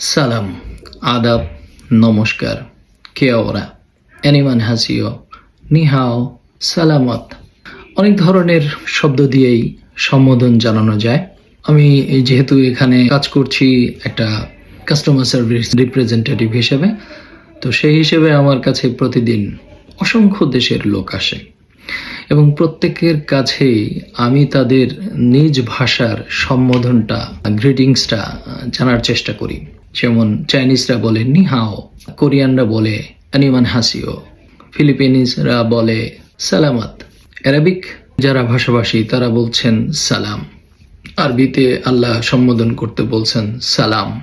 সালাম, আদাব, নমস্কার। কে ওরা? অ্যানিমান হাসিও নিহাও, সালামত। অনেক ধরনের শব্দ দিয়েই সম্বোধন জানানো যায়। আমি যেহেতু এখানে কাজ করছি একটা কাস্টমার সার্ভিস রিপ্রেজেন্টেটিভ হিসেবে, তো সেই হিসেবে আমার কাছে প্রতিদিন অসংখ্য দেশের লোক আসে। এবং প্রত্যেকের কাছেই আমি তাদের নিজ ভাষার সম্বোধনটা গ্রিটিংসটা জানার চেষ্টা করি। যেমন চাইনিজরা বলে নিহাও, কোরিয়ানরা বলে অ্যানিমান হাসিও ফিলিপিনিসরা বলে সালামাত। অ্যারাবিক যারা ভাষাভাষী, তারা বলছেন সালাম। আরবিতে আল্লাহ সম্বোধন করতে বলছেন সালাম,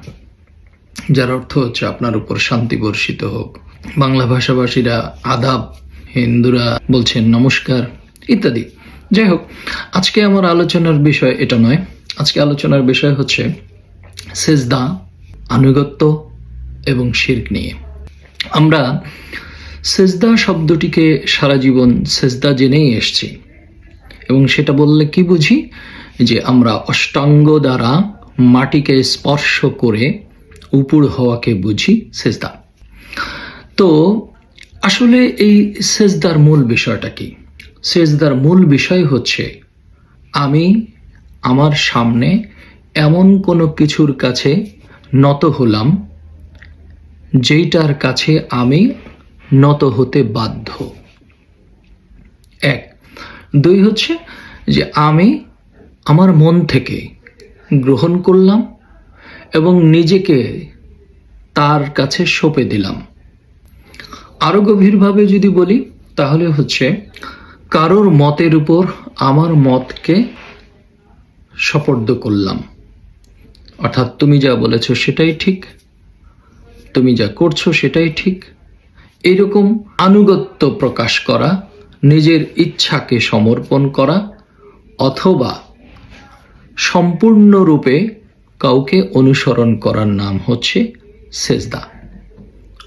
যার অর্থ হচ্ছে আপনার উপর শান্তি বর্ষিত হোক। বাংলা ভাষাভাষীরা আদাব, হিন্দুরা বলছেন নমস্কার ইত্যাদি। যাই হোক, আজকে আমার আলোচনার বিষয় এটা নয়। আজকে আলোচনার বিষয় হচ্ছে সেজদা। আনুগত্য এবং শির্ক নিয়ে। আমরা সেজদা শব্দটিকে সারা জীবন সেজদা জেনেই এসছি। এবং সেটা বললে কি বুঝি? যে আমরা অষ্টাঙ্গ দ্বারা মাটিকে স্পর্শ করে উপুর হওয়াকে বুঝি সেজদা। তো আসলে এই সেজদার মূল বিষয়টা কি? সেজদার মূল বিষয় হচ্ছে, আমি আমার সামনে এমন কোনো কিছুর কাছে নত হলাম, যেইটার কাছে আমি নত হতে বাধ্য। এক। দুই হচ্ছে যে আমি আমার মন থেকে গ্রহণ করলাম এবং নিজেকে তার কাছে সঁপে দিলাম। আরও গভীরভাবে যদি বলি, তাহলে হচ্ছে কারোর মতের উপর আমার মতকে সপর্দ করলাম। অর্থাৎ তুমি যা বলেছ সেটাই ঠিক, তুমি যা করছ সেটাই ঠিক। এরকম আনুগত্য প্রকাশ করা, নিজের ইচ্ছাকে সমর্পণ করা, অথবা সম্পূর্ণরূপে কাউকে অনুসরণ করার নাম হচ্ছে সেজদা।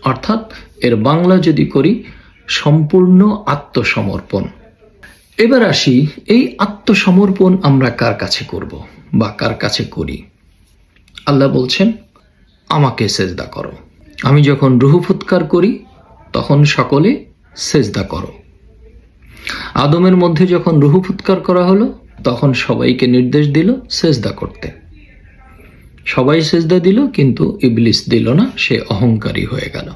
অর্থাৎ এর বাংলা যদি করি, সম্পূর্ণ আত্মসমর্পণ। এবার আসি, এই আত্মসমর্পণ আমরা কার কাছে করব বা কার কাছে করি? আল্লাহ বলছেন, আমাকে সেজদা করো। আমি যখন রুহু ফুৎকার করি, তখন সকলে সেজদা করো। আদমের মধ্যে যখন রুহু ফুৎকার করা হলো, তখন সবাইকে নির্দেশ দিল সেজদা করতে। সবাই সেজদা দিল, কিন্তু ইবলিস দিল না, সে অহংকারী হয়ে গেল।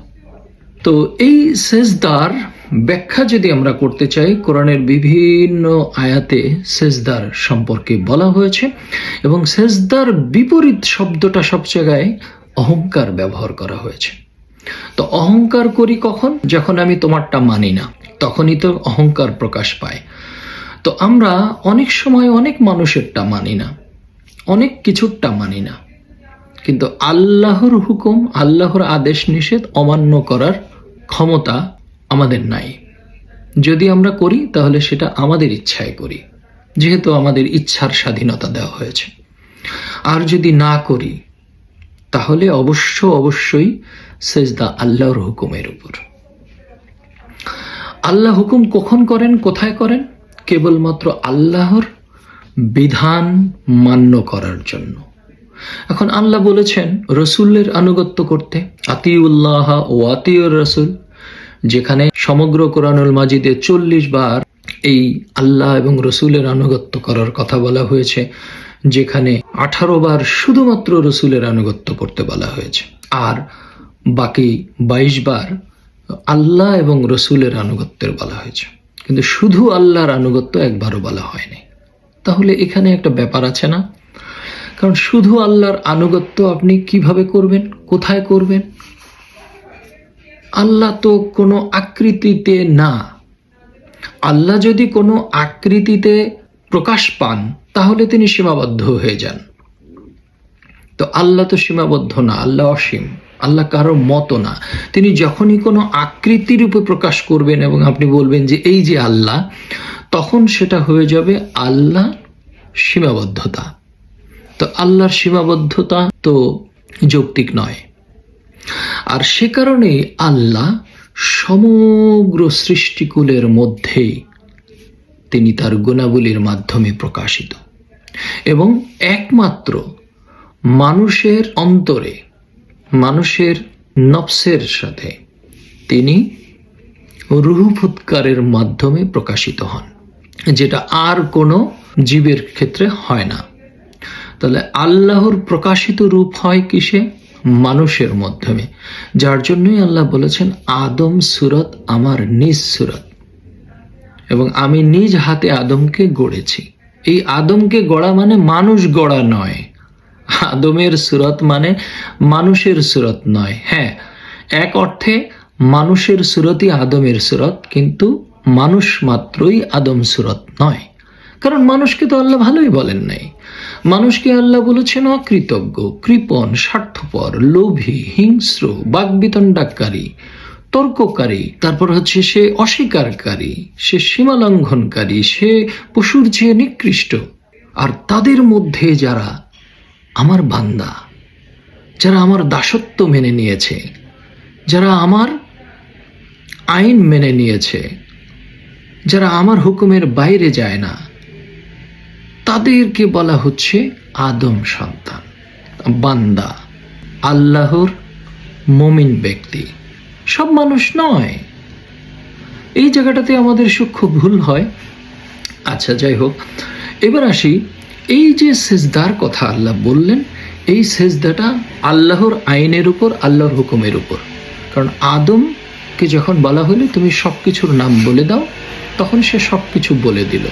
তো এই সেজদার ব্যাখ্যা যদি আমরা করতে চাই, কোরআনের বিভিন্ন আয়াতে সেজদার সম্পর্কে বলা হয়েছে এবং সেজদার বিপরীত শব্দটা সব জায়গায় অহংকার ব্যবহার করা হয়েছে। তো অহংকার করি কখন? যখন আমি তোমারটা মানি না, তখনই তো অহংকার প্রকাশ পায়। তো আমরা অনেক সময় অনেক মানুষেরটা মানি না, অনেক কিছুরটা মানি না। কিন্তু আল্লাহর হুকুম, আল্লাহর আদেশ নিষেধ অমান্য করার ক্ষমতা আমাদের নাই। যদি আমরা করি, তাহলে সেটা আমাদের ইচ্ছায় করি, যেহেতু আমাদের ইচ্ছার স্বাধীনতা দেওয়া হয়েছে। আর যদি না করি, তাহলে অবশ্য অবশ্যই সেজদা আল্লাহর হুকুমের উপর। আল্লাহ হুকুম কখন করেন, কোথায় করেন? কেবলমাত্র আল্লাহর বিধান মান্য করার জন্য। এখন আল্লাহ বলেছেন, রসুলের আনুগত্য করতে, আতিউল্লাহ ও আতিউর রসুল যেখানে সমগ্র কোরআনুল মাজিদে চল্লিশ বার এই আল্লাহ এবং রসুলের আনুগত্য করার কথা বলা হয়েছে, যেখানে আঠারো বার শুধুমাত্র রসুলের আনুগত্য করতে বলা হয়েছে। আর বাকি বাইশ বার আল্লাহ এবং রসুলের আনুগত্যের বলা হয়েছে। কিন্তু শুধু আল্লাহর আনুগত্য একবারও বলা হয়নি। তাহলে এখানে একটা ব্যাপার আছে না? কারণ শুধু আল্লাহর আনুগত্য আপনি কীভাবে করবেন? কোথায় করবেন? আল্লাহ তো কোনো আকৃতিতে না। আল্লাহ যদি কোনো আকৃতিতে প্রকাশ পান, তাহলে তিনি সীমাবদ্ধ হয়ে যান। তো আল্লাহ তো সীমাবদ্ধ না, আল্লাহ অসীম। আল্লাহ কারও মতো না। তিনি যখনই কোনো আকৃতি রূপে প্রকাশ করবেন এবং আপনি বলবেন যে এই যে আল্লাহ, তখন সেটা হয়ে যাবে আল্লাহ সীমাবদ্ধতা। তো আল্লাহর সীমাবদ্ধতা তো যৌক্তিক নয়। আর সে কারণেই আল্লাহ সমগ্র সৃষ্টিকুলের মধ্যেই তিনি তার গুণাবলীর মাধ্যমে প্রকাশিত। এবং একমাত্র মানুষের অন্তরে, মানুষের নফসের সাথে তিনি রুহু ফুৎকারের মাধ্যমে প্রকাশিত হন, যেটা আর কোনো জীবের ক্ষেত্রে হয় না। তাহলে আল্লাহর প্রকাশিত রূপ হয় কিসে? মানুষের মাধ্যমে। যার জন্যই আল্লাহ বলেছেন, আদম সুরত আমার নিজ সুরত। এবং আমি নিজ হাতে আদমকে গড়েছি। এই আদমকে গড়া মানে মানুষ গড়া নয়। আদমের সুরত মানে মানুষের সুরত নয়। হ্যাঁ এক অর্থে মানুষের সুরতই আদমের সুরত, কিন্তু মানুষ মাত্রই আদম সুরত নয়। কারণ মানুষকে তো আল্লাহ ভালোই বলেন নাই। মানুষকে আল্লাহ বলেছেন অকৃতজ্ঞ, কৃপণ, স্বার্থপর, লোভী, হিংস্র বাগবিতণ্ডাকারী তর্ককারী, তারপর হচ্ছে সে অস্বীকারী সে সীমালঙ্ঘনকারী, সে পশুর চেয়ে নিকৃষ্ট। আর তাদের মধ্যে যারা আমার বান্দা, যারা আমার দাসত্ব মেনে নিয়েছে, যারা আমার আইন মেনে নিয়েছে, যারা আমার হুকুমের বাইরে যায় না তাদেরকে বলা হচ্ছে আদম সন্তান, বান্দা, আল্লাহর মমিন ব্যক্তি। সব মানুষ নয়। এই জায়গাটাতে আমাদের সূক্ষ্ম ভুল হয়। আচ্ছা যাই হোক, এবার আসি এই যে সেজদার কথা আল্লাহ বললেন, এই সেজদাটা আল্লাহর আইনের উপর, আল্লাহর হুকুমের উপর। কারণ আদমকে যখন বলা হলো, তুমি সব কিছুর নাম বলে দাও, তখন সে সব কিছু বলে দিল।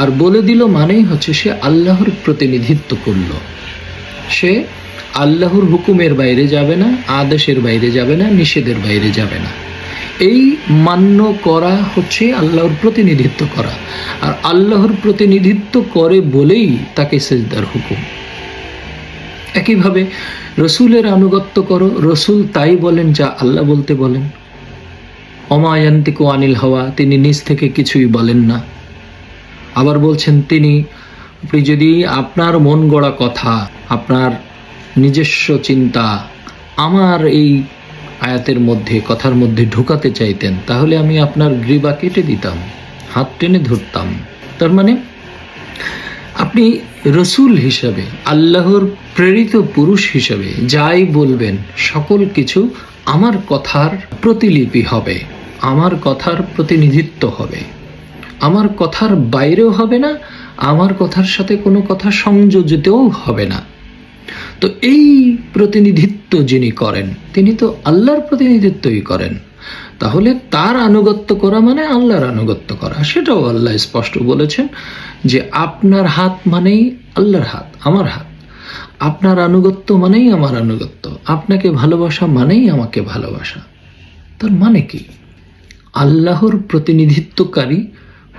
আর বলে দিল মানেই হচ্ছে সে আল্লাহর প্রতিনিধিত্ব করল। সে আল্লাহর হুকুমের বাইরে যাবে না, আদেশের বাইরে যাবে না, নিষেধের বাইরে যাবে না। এই মান্য করা হচ্ছে আল্লাহর প্রতিনিধিত্ব করা। আর আল্লাহর প্রতিনিধিত্ব করে বলেই তাকে সেজদার হুকুম। একইভাবে রসুলের আনুগত্য করো, রসুল তাই বলেন যা আল্লাহ বলতে বলেন। অমায়ান্তিকু আনিল হওয়া, তিনি নিজ থেকে কিছুই বলেন না। আবার বলছেন তিনি, আপনি যদি আপনার মন গড়া কথা, আপনার নিজস্ব চিন্তা আমার এই আয়াতের মধ্যে, কথার মধ্যে ঢুকাতে চাইতেন, তাহলে আমি আপনার গ্রীবা কেটে দিতাম, হাত টেনে ধরতাম। তার মানে আপনি রসুল হিসাবে, আল্লাহর প্রেরিত পুরুষ হিসাবে যাই বলবেন, সকল কিছু আমার কথার প্রতিলিপি হবে, আমার কথার প্রতিনিধিত্ব হবে। আমার কথার বাইরেও হবে না, আমার কথার সাথে কোনো কথা সংযোজিতও হবে না। তো এই প্রতিনিধিত্ব যিনি করেন, তিনি তো আল্লাহর প্রতিনিধিত্বই করেন। তাহলে তার আনুগত্য করা মানে আল্লাহর আনুগত্য করা। সেটাও আল্লাহ স্পষ্ট বলেছেন যে আপনার হাত মানেই আল্লাহর হাত, আমার হাত। আপনার আনুগত্য মানেই আমার আনুগত্য, আপনাকে ভালোবাসা মানেই আমাকে ভালোবাসা। তার মানে কি? আল্লাহর প্রতিনিধিত্বকারী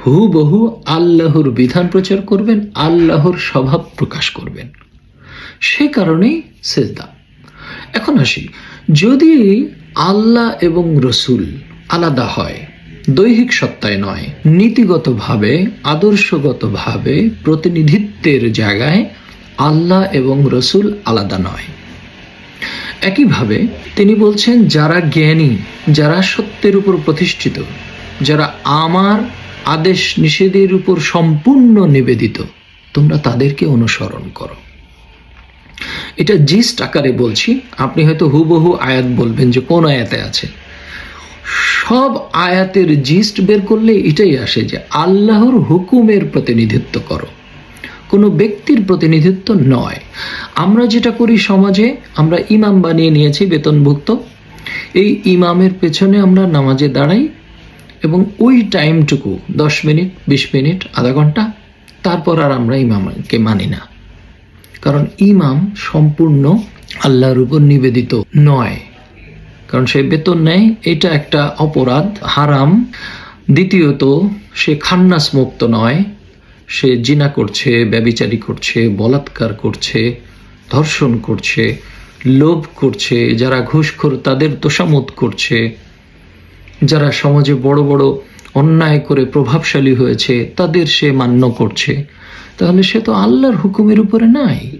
হুবহু আল্লাহর বিধান প্রচার করবেন, আল্লাহর স্বভাব প্রকাশ করবেন। সে কারণেই সেজদা। এখন আসি, যদি আল্লাহ এবং রসুল আলাদা হয়, দৈহিক সত্তায় নয়, নীতিগতভাবে, আদর্শগতভাবে, প্রতিনিধিত্বের জায়গায় আল্লাহ এবং রসুল আলাদা নয়। একইভাবে তিনি বলছেন, যারা জ্ঞানী, যারা সত্যের উপর প্রতিষ্ঠিত, যারা আমার আদেশ নিষেধের উপর সম্পূর্ণ নিবেদিত। তোমরা তাদেরকে অনুসরণ করো। এটা জিস্ট আকারে বলছি। আপনি হয়তো হুবহু আয়াত বলবেন যে কোন আয়াতে আছে। সব আয়াতের জিস্ট বের করলে এটাই আসে যে আল্লাহর হুকুমের প্রতিনিধিত্ব করো। কোনো ব্যক্তির প্রতিনিধিত্ব নয়। আমরা যেটা করি সমাজে, আমরা ইমাম বানিয়ে নিয়েছি বেতনভুক্ত। এই ইমামের পেছনে আমরা নামাজে দাঁড়াই এবং ওই টাইমটুকু, দশ মিনিট, বিশ মিনিট, আধা ঘণ্টা, তারপর আর আমরা ইমামকে মানি না। কারণ ইমাম সম্পূর্ণ আল্লাহর উপর নিবেদিত নয়। কারণ সে বেতন নেয়, এটা একটা অপরাধ, হারাম। দ্বিতীয়ত, সে খান্নাস মুক্ত নয়। সে জিনা করছে, ব্যবিচারি করছে, বলাৎকার করছে, ধর্ষণ করছে, লোভ করছে, যারা ঘুষখোর তাদের তোষামত করছে। যারা সমাজে বড় বড় অন্যায় করে প্রভাবশালী হয়েছে, তাদের সে মান্য করছে। তাহলে সে তো আল্লাহর হুকুমের উপরে নাই।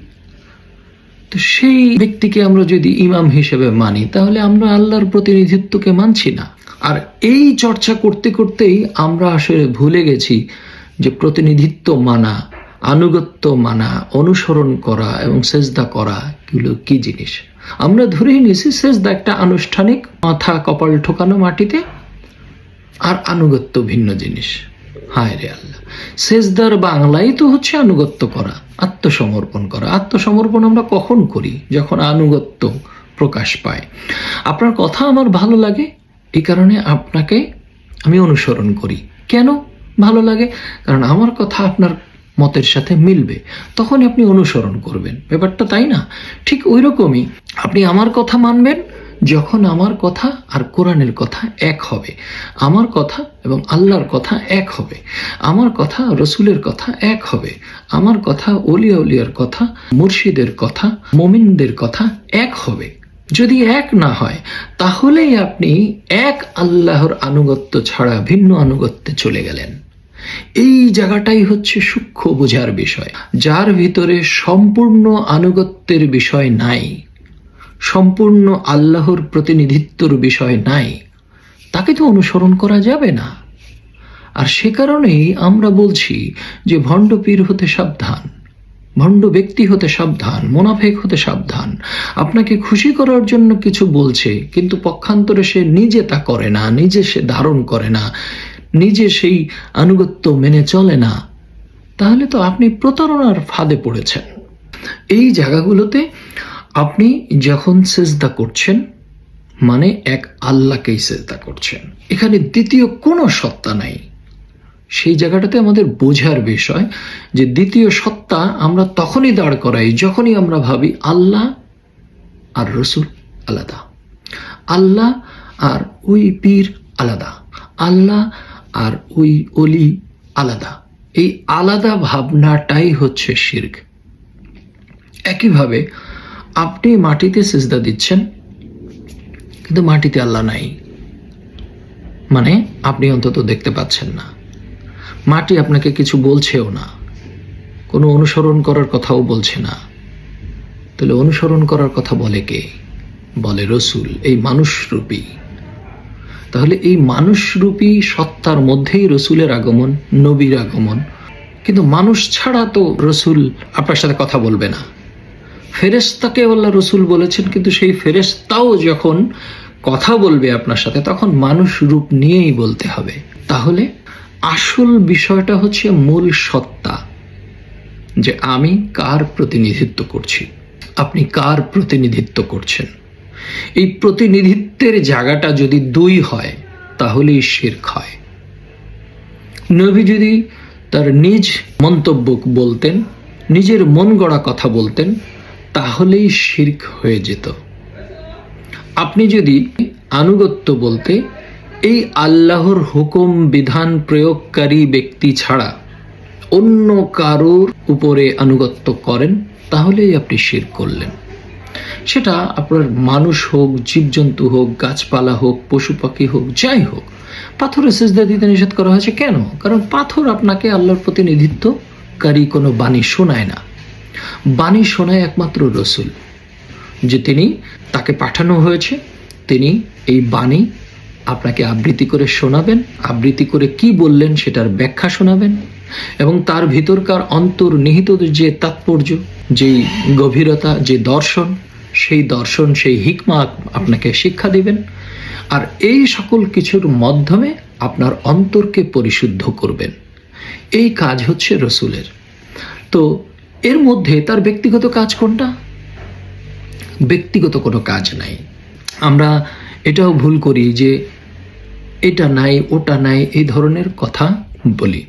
তো সেই ব্যক্তিকে আমরা যদি ইমাম হিসেবে মানি, তাহলে আমরা আল্লাহর প্রতিনিধিত্বকে মানছি না। আর এই চর্চা করতে করতেই আমরা আসলে ভুলে গেছি যে প্রতিনিধিত্ব মানা, আনুগত্য মানা, অনুসরণ করা এবং সেজদা করা এগুলো কি জিনিস? আমরা ধরেই নিয়েছি সেজদা একটা আনুষ্ঠানিক, মাথা কপাল ঠোকানো মাটিতে, আর আনুগত্য ভিন্ন জিনিস। হায় রে আল্লাহ। সেজদার বাংলাই তো হচ্ছে আনুগত্য করা, আত্মসমর্পণ করা। আত্মসমর্পণ আমরা কখন করি? যখন আনুগত্য প্রকাশ পায়। আপনার কথা আমার ভালো লাগে, এই কারণে আপনাকে আমি অনুসরণ করি। কেন ভালো লাগে? কারণ আমার কথা আপনার মতের সাথে মিলবে তখন আপনি অনুসরণ করবেন। ব্যাপারটা তাই না? ঠিক ওই রকমই আপনি আমার কথা মানবেন, যখন আমার কথা আর কোরআনের কথা এক হবে। আমার কথা এবং আল্লাহর কথা এক হবে। আমার কথা রসুলের কথা এক হবে। আমার কথা অলিয়া উলিয়ার কথা, মুর্শিদের কথা, মমিনদের কথা এক হবে। যদি এক না হয়, তাহলেই আপনি এক আল্লাহর আনুগত্য ছাড়া ভিন্ন আনুগত্যে চলে গেলেন। এই জায়গাটাই হচ্ছে সূক্ষ্ম বোঝার বিষয়, যার ভিতরে সম্পূর্ণ আনুগত্যের বিষয় নাই, সম্পূর্ণ আল্লাহর প্রতিনিধিত্বর বিষয় নাই, তাকে তো অনুসরণ করা যাবে না। আর সে কারণেই আমরা বলছি যে ভণ্ড পীর হতে সাবধান, ভণ্ড ব্যক্তি হতে সাবধান, মোনাফেক হতে সাবধান। আপনাকে খুশি করার জন্য কিছু বলছে, কিন্তু পক্ষান্তরে সে নিজে তা করে না, নিজে সে ধারণ করে না। নিজে সেই আনুগত্য মেনে চলে না, তাহলে তো আপনি প্রতারণার ফাঁদে পড়েছেন। এই জায়গাগুলোতে আপনি যখন সেজদা করছেন মানে এক আল্লাহকেই সেজদা করছেন। এখানে দ্বিতীয় কোনো সত্তা নাই। সেই জায়গাটাতে আমাদের বোঝার বিষয় যে দ্বিতীয় সত্তা আমরা তখনই দাঁড় করাই যখনই আমরা ভাবি আল্লাহ আর রসুল আলাদা। আল্লাহ আর ওই পীর আলাদা। আল্লাহ আর ওই অলি আলাদা। এই আলাদা ভাবনাটাই হচ্ছে শির্ক। একইভাবে আপনি মাটিতে সেজদা দিচ্ছেন, কিন্তু মাটিতে আল্লাহ নাই। মানে আপনি অন্তত দেখতে পাচ্ছেন না। মাটি আপনাকে কিছু বলছেও না। কোনো অনুসরণ করার কথাও বলছে না। তাহলে অনুসরণ করার কথা বলে কে? বলে রসুল, এই মানুষরূপী। তাহলে এই মানুষরূপী সত্তার মধ্যেই রসুলের আগমন, নবীর আগমন। কিন্তু মানুষ ছাড়া তো রসুল আপনার সাথে কথা বলবে না। ফেরেস্তাকে আল্লাহ রসুল বলেছেন, কিন্তু সেই ফেরেস্তাও যখন কথা বলবে আপনার সাথে, তখন মানুষ রূপ নিয়েই বলতে হবে। তাহলে আসল বিষয়টা হচ্ছে মূল সত্তা, যে আমি কার প্রতিনিধিত্ব করছি? আপনি কার প্রতিনিধিত্ব করছেন? এই প্রতিনিধিত্বের জায়গাটা যদি দুই হয়, তাহলেই শির্ক হয়। নবী যদি তার নিজ মন্তব্য বলতেন, নিজের মন গড়া কথা বলতেন, তাহলেই শির্ক হয়ে যেত। আপনি যদি আনুগত্য বলতে, এই আল্লাহর হুকুম, বিধান, প্রয়োগকারী ব্যক্তি ছাড়া অন্য কারোর উপরে আনুগত্য করেন, তাহলেই আপনি শির করলেন। সেটা আপনার মানুষ হোক, জীবজন্তু হোক, গাছপালা হোক, পশু পাখি হোক, যাই হোক, পাথরের সেজদা দিতে নিষেধ করা হয়েছে কেন? কারণ পাথর আপনাকে আল্লাহর প্রতিনিধিত্বকারী কোনো বাণী শোনায় না। বাণী শোনায় একমাত্র রসুল, যে তিনি তাকে পাঠানো হয়েছে। তিনি এই বাণী আপনাকে আবৃত্তি করে শোনাবেন। আবৃত্তি করে কি বললেন সেটার ব্যাখ্যা শোনাবেন। এবং তার ভিতরকার অন্তর্নিহিত যে তাৎপর্য, যেই গভীরতা, যে দর্শন সেই দর্শন, সেই হিকমা আপনাকে শিক্ষা দিবেন। আর এই সকল কিছুর মাধ্যমে আপনার অন্তরকে পরিশুদ্ধ করবেন। এই কাজ হচ্ছে রসুলের। তো এর মধ্যে তার ব্যক্তিগত কাজ কোনটা? ব্যক্তিগত কোনো কাজ নাই। আমরা এটাও ভুল করি যে এটা নাই, ওটা নাই, এই ধরনের কথা বলি।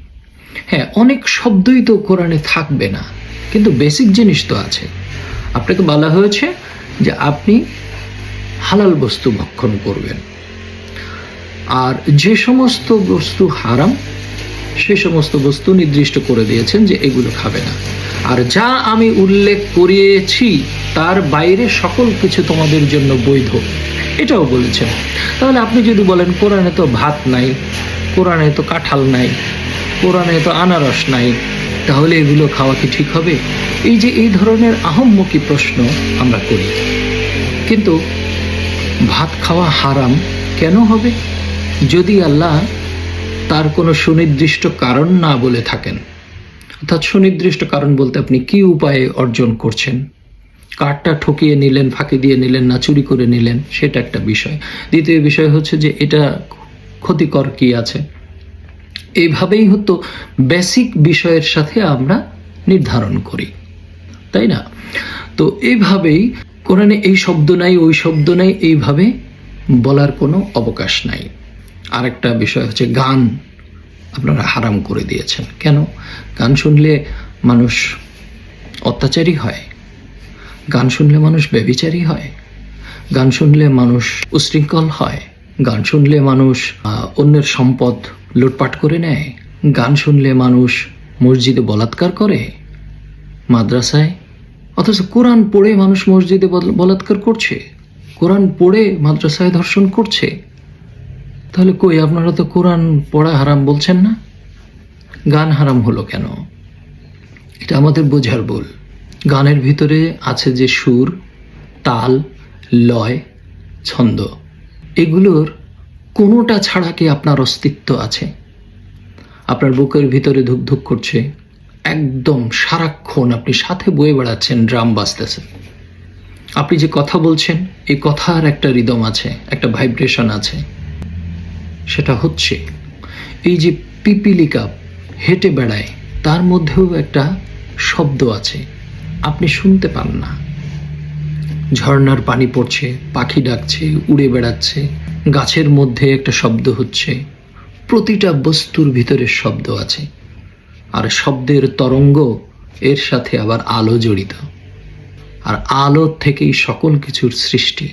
হ্যাঁ অনেক শব্দই তো কোরআনে থাকবে না, কিন্তু বেসিক জিনিস তো আছে। আপনাকে বলা হয়েছে যে আপনি হালাল বস্তু ভক্ষণ করবেন। আর যে সমস্ত বস্তু হারাম, সে সমস্ত বস্তু নির্দিষ্ট করে দিয়েছেন যে এগুলো খাবে না। আর যা আমি উল্লেখ করিয়েছি, তার বাইরে সকল কিছু তোমাদের জন্য বৈধ। এটাও বলেছেন। তাহলে আপনি যদি বলেন, কোরআনে তো ভাত নাই, কোরআনে তো কাঁঠাল নাই, কোরআনে তো আনারস নাই তাহলে এগুলো খাওয়া কি ঠিক হবে? এই যে এই ধরনের আহম্মুখী প্রশ্ন আমরা করি। কিন্তু ভাত খাওয়া হারাম কেন হবে? যদি আল্লাহ তার কোনো সুনির্দিষ্ট কারণ না বলে থাকেন, অর্থাৎ সুনির্দিষ্ট কারণ বলতে আপনি কি উপায়ে অর্জন করছেন? কার্ডটা ঠকিয়ে নিলেন, ফাঁকি দিয়ে নিলেন, না চুরি করে নিলেন, সেটা একটা বিষয়। দ্বিতীয় বিষয় হচ্ছে যে এটা ক্ষতিকর কি আছে? এইভাবেই হতো। বেসিক বিষয়ের সাথে আমরা নির্ধারণ করি। তাই না? তো এইভাবেই কোরআনে এই শব্দ নাই, ওই শব্দ নাই, এইভাবে বলার কোনো অবকাশ নাই। আরেকটা বিষয় হচ্ছে গান। আপনারা হারাম করে দিয়েছেন। কেন? গান শুনলে মানুষ অত্যাচারী হয়। গান শুনলে মানুষ ব্যবিচারী হয়। গান শুনলে মানুষ উশৃঙ্খল হয়। গান শুনলে মানুষ অন্যের সম্পদ লুটপাট করে নেয়। গান শুনলে মানুষ মসজিদে বলাৎকার করে, মাদ্রাসায়। অথচ কোরআন পড়ে মানুষ মসজিদে বল- বলাৎকার করছে। কোরআন পড়ে মাদ্রাসায় ধর্ষণ করছে। তাহলে কই আপনারা তো কোরআন পড়া হারাম বলছেন না? গান হারাম হলো কেন? এটা আমাদের বোঝার ভুল। গানের ভিতরে আছে যে সুর, তাল, লয়, ছন্দ। এগুলোর কোনোটা ছাড়া কি আপনার অস্তিত্ব আছে? আপনার বুকের ভিতরে ধুক ধুক করছে, একদম সারাক্ষণ আপনি সাথে বয়ে বেড়াচ্ছেন, ড্রাম বাজতেছে। আপনি যে কথা বলছেন, এই কথার একটা রিদম আছে, একটা ভাইব্রেশন আছে। সেটা হচ্ছে, এই যে পিপিলিকা হেঁটে বেড়ায়, তার মধ্যেও একটা শব্দ আছে। আপনি শুনতে পান না। ঝর্ণার পানি পড়ছে, পাখি ডাকছে, উড়ে বেড়াচ্ছে, গাছের মধ্যে একটা শব্দ হচ্ছে। প্রতিটা বস্তুর ভিতরে শব্দ আছে। আর শব্দের তরঙ্গ এর সাথে আবার আলো জড়িত। আর আলো থেকেই সকল কিছুর সৃষ্টি।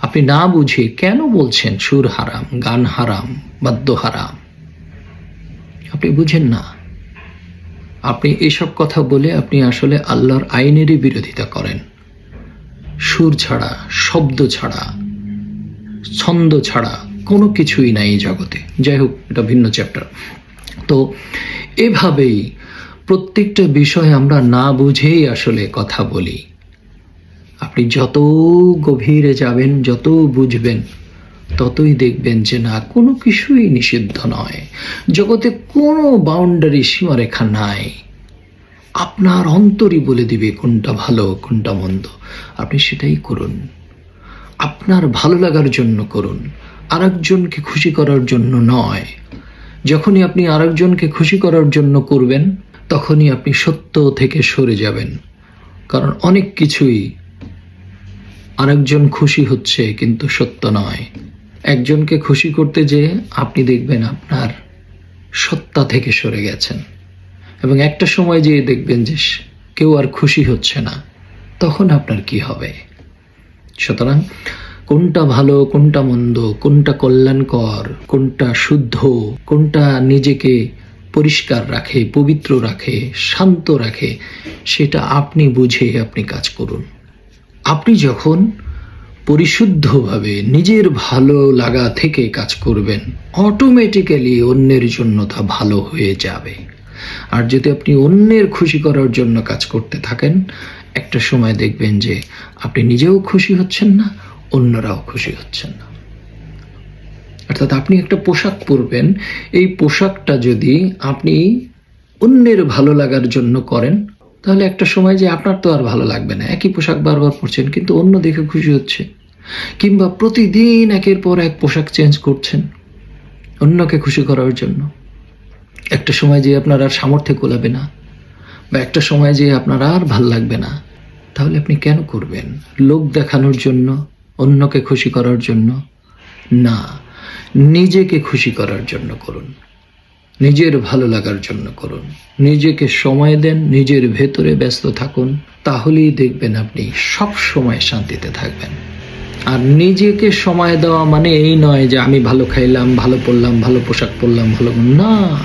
আপনি না বুঝে কেন বলছেন সুর হারাম, গান হারাম, বাদ্য হারাম? আপনি বুঝেন না। আপনি এসব কথা বলে আপনি আসলে আল্লাহর আইনেরই বিরোধিতা করেন। সুর ছাড়া, শব্দ ছাড়া, ছন্দ ছাড়া কোনো কিছুই নাই এই জগতে। যাই হোক, এটা ভিন্ন চ্যাপ্টার তো এভাবেই প্রত্যেকটা বিষয় আমরা না বুঝেই আসলে কথা বলি। আপনি যত গভীরে যাবেন, যত বুঝবেন, ততই দেখবেন যে না, কোনো কিছুই নিষিদ্ধ নয়। জগতে কোনো বাউন্ডারি সীমারেখা নাই। আপনার অন্তরই বলে দিবে কোনটা ভালো, কোনটা মন্দ। আপনি সেটাই করুন। আপনার ভালো লাগার জন্য করুন। আরেকজনকে খুশি করার জন্য নয়। যখনই আপনি আরেকজনকে খুশি করার জন্য করবেন, তখনই আপনি সত্য থেকে সরে যাবেন। কারণ অনেক কিছুই আরেকজন খুশি হচ্ছে কিন্তু সত্য নয়। একজনকে খুশি করতে যে আপনি দেখবেন আপনার সত্তা থেকে সরে গেছেন। এবং একটা সময় যেয়ে দেখবেন যে কেউ আর খুশি হচ্ছে না, তখন আপনার কি হবে? সুতরাং কোনটা ভালো, কোনটা মন্দ, কোনটা কল্যাণকর, কোনটা শুদ্ধ, কোনটা নিজেকে পরিষ্কার রাখে, পবিত্র রাখে, শান্ত রাখে, সেটা আপনি বুঝে আপনি কাজ করুন। আপনি যখন পরিশুদ্ধভাবে নিজের ভালো লাগা থেকে কাজ করবেন অটোমেটিক্যালি অন্যের জন্য তা ভালো হয়ে যাবে। আর যদি আপনি অন্যের খুশি করার জন্য কাজ করতে থাকেন, একটা সময় দেখবেন যে আপনি নিজেও খুশি হচ্ছেন না, অন্যরাও খুশি হচ্ছেন না। অর্থাৎ আপনি একটা পোশাক পরবেন, এই পোশাকটা যদি আপনি অন্যের ভালো লাগার জন্য করেন, তাহলে একটা সময় যে আপনার তো আর ভালো লাগবে না, একই পোশাক বারবার পরছেন, কিন্তু অন্য দেখে খুশি হচ্ছে। কিংবা প্রতিদিন একের পর এক পোশাক চেঞ্জ করছেন, অন্যকে খুশি করার জন্য। একটা সময় যে আপনার আর সামর্থ্যে কোলাবে না, বা একটা সময় যে আপনার আর ভালো লাগবে না, তাহলে আপনি কেন করবেন? লোক দেখানোর জন্য, অন্যকে খুশি করার জন্য? না, নিজেকে খুশি করার জন্য করুন। নিজের ভালো লাগার জন্য করুন। নিজেকে সময় দেন, নিজের ভেতরে ব্যস্ত থাকুন, তাহলেই দেখবেন আপনি সব সময় শান্তিতে থাকবেন। আর নিজেকে সময় দেওয়া মানে এই নয় যে আমি ভালো খাইলাম, ভালো পড়লাম, ভালো পোশাক পরলাম, ভালো না।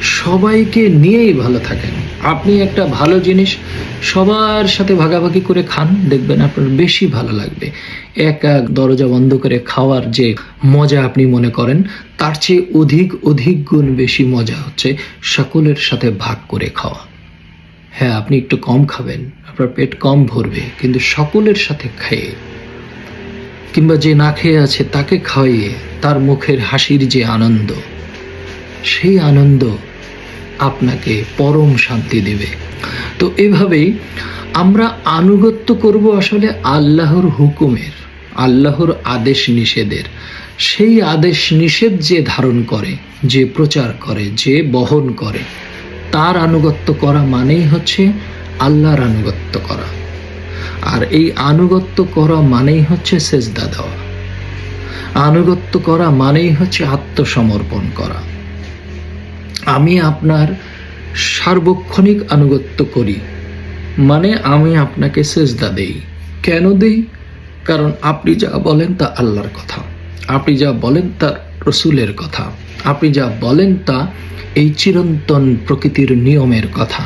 সবাইকে নিয়েই ভালো থাকেন। আপনি একটা ভালো জিনিস সবার সাথে ভাগাভাগি করে খান, দেখবেন আপনার বেশি ভালো লাগবে। এক এক দরজা বন্ধ করে খাওয়ার যে মজা আপনি মনে করেন, তার চেয়ে অধিক অধিক গুণ বেশি মজা হচ্ছে সকলের সাথে ভাগ করে খাওয়া। হ্যাঁ আপনি একটু কম খাবেন, আপনার পেট কম ভরবে, কিন্তু সকলের সাথে খেয়ে, কিংবা যে না খেয়ে আছে তাকে খাওয়িয়ে তার মুখের হাসির যে আনন্দ। সেই আনন্দ আপনাকে পরম শান্তি দেবে। তো এভাবেই আমরা আনুগত্য করব আসলে আল্লাহর হুকুমের, আল্লাহর আদেশ নিষেধের। সেই আদেশ নিষেধ যে ধারণ করে, যে প্রচার করে, যে বহন করে, তার আনুগত্য করা মানেই হচ্ছে আল্লাহর আনুগত্য করা। আর এই আনুগত্য করা মানেই হচ্ছে সেজদা দেওয়া। আনুগত্য করা মানেই হচ্ছে আত্মসমর্পণ করা। আমি আপনার সার্বক্ষণিক আনুগত্য করি। মানে আমি আপনাকে সেজদা দেই। কেন দেই? কারণ আপনি যা বলেন তা আল্লাহর কথা। আপনি যা বলেন তা রসুলের কথা। আপনি যা বলেন তা এই চিরন্তন প্রকৃতির নিয়মের কথা।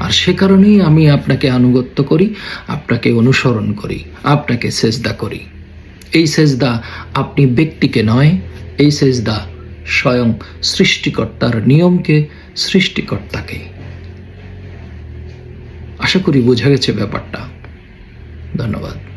আর সে কারণেই আমি আপনাকে আনুগত্য করি, আপনাকে অনুসরণ করি, আপনাকে সেজদা করি। এই সেজদা আপনি ব্যক্তিকে নয়, এই সেজদা স্বয়ং সৃষ্টিকর্তার নিয়মকে সৃষ্টিকর্তাকে। আশা করি বোঝা গেছে ব্যাপারটা। ধন্যবাদ।